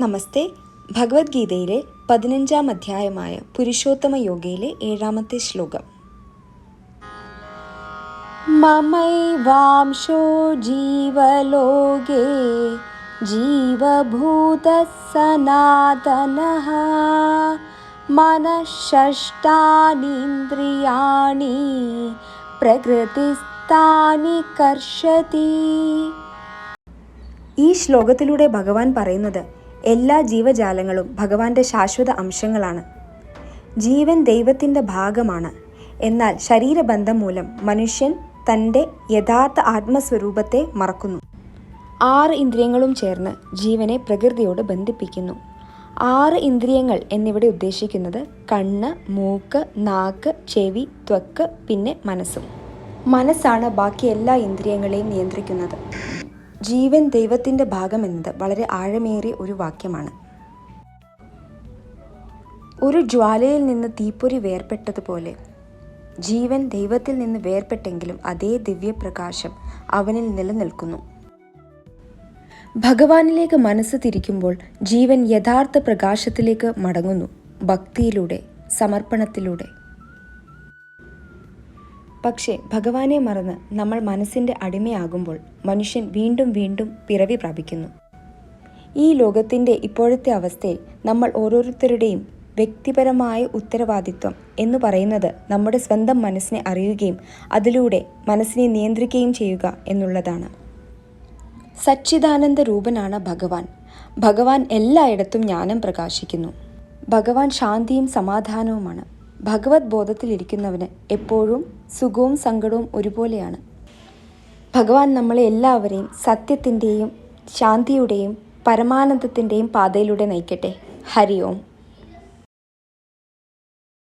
നമസ്തേ. ഭഗവത്ഗീതയിലെ പതിനഞ്ചാം അധ്യായമായ പുരുഷോത്തമ യോഗയിലെ ഏഴാമത്തെ ശ്ലോകം. മമൈവാംശോ ജീവലോകേ ജീവഭൂത സനാതന മനഃഷ്ടാനീന്ദ്രിയാണി പ്രകൃതിസ്ഥാനി കർഷതി. ഈ ശ്ലോകത്തിലൂടെ ഭഗവാൻ പറയുന്നത് എല്ലാ ജീവജാലങ്ങളും ഭഗവാന്റെ ശാശ്വത അംശങ്ങളാണ്. ജീവൻ ദൈവത്തിന്റെ ഭാഗമാണ്. എന്നാൽ ശരീരബന്ധം മൂലം മനുഷ്യൻ തന്റെ യഥാർത്ഥ ആത്മസ്വരൂപത്തെ മറക്കുന്നു. ആറ് ഇന്ദ്രിയങ്ങളും ചേർന്ന് ജീവനെ പ്രകൃതിയോട് ബന്ധിപ്പിക്കുന്നു. ആറ് ഇന്ദ്രിയങ്ങൾ എന്നിവിടെ ഉദ്ദേശിക്കുന്നത് കണ്ണ് മൂക്ക് നാക്ക് ചെവി ത്വക്ക് പിന്നെ മനസ്സും. മനസ്സാണ് ബാക്കി എല്ലാ ഇന്ദ്രിയങ്ങളെയും നിയന്ത്രിക്കുന്നത്. ജീവൻ ദൈവത്തിന്റെ ഭാഗമെന്നത് വളരെ ആഴമേറിയ ഒരു വാക്യമാണ്. ഒരു ജ്വാലയിൽ നിന്ന് തീപ്പൊരി വേർപെട്ടതുപോലെ ജീവൻ ദൈവത്തിൽ നിന്ന് വേർപെട്ടെങ്കിലും അതേ ദിവ്യപ്രകാശം അവനിൽ നിലനിൽക്കുന്നു. ഭഗവാനിലേക്ക് മനസ്സ് തിരിക്കുമ്പോൾ ജീവൻ യഥാർത്ഥ പ്രകാശത്തിലേക്ക് മടങ്ങുന്നു. ഭക്തിയിലൂടെ സമർപ്പണത്തിലൂടെ. പക്ഷേ ഭഗവാനെ മറന്ന് നമ്മൾ മനസ്സിന്റെ അടിമയാകുമ്പോൾ മനുഷ്യൻ വീണ്ടും വീണ്ടും പിറവി പ്രാപിക്കുന്നു. ഈ ലോകത്തിന്റെ ഇപ്പോഴത്തെ അവസ്ഥയിൽ നമ്മൾ ഓരോരുത്തരുടെയും വ്യക്തിപരമായ ഉത്തരവാദിത്വം എന്ന് പറയുന്നത് നമ്മുടെ സ്വന്തം മനസ്സിനെ അറിയുകയും അതിലൂടെ മനസ്സിനെ നിയന്ത്രിക്കുകയും ചെയ്യുക എന്നുള്ളതാണ്. സച്ചിദാനന്ദ രൂപനാണ് ഭഗവാൻ. ഭഗവാൻ എല്ലായിടത്തും ജ്ഞാനം പ്രകാശിക്കുന്നു. ഭഗവാൻ ശാന്തിയും സമാധാനവുമാണ്. ഭഗവത് ബോധത്തിലിരിക്കുന്നവന് എപ്പോഴും സുഖവും സങ്കടവും ഒരുപോലെയാണ്. ഭഗവാൻ നമ്മളെ എല്ലാവരെയും സത്യത്തിന്റെയും ശാന്തിയുടെയും പരമാനന്ദത്തിന്റെയും പാതയിലൂടെ നയിക്കട്ടെ. ഹരി ഓം.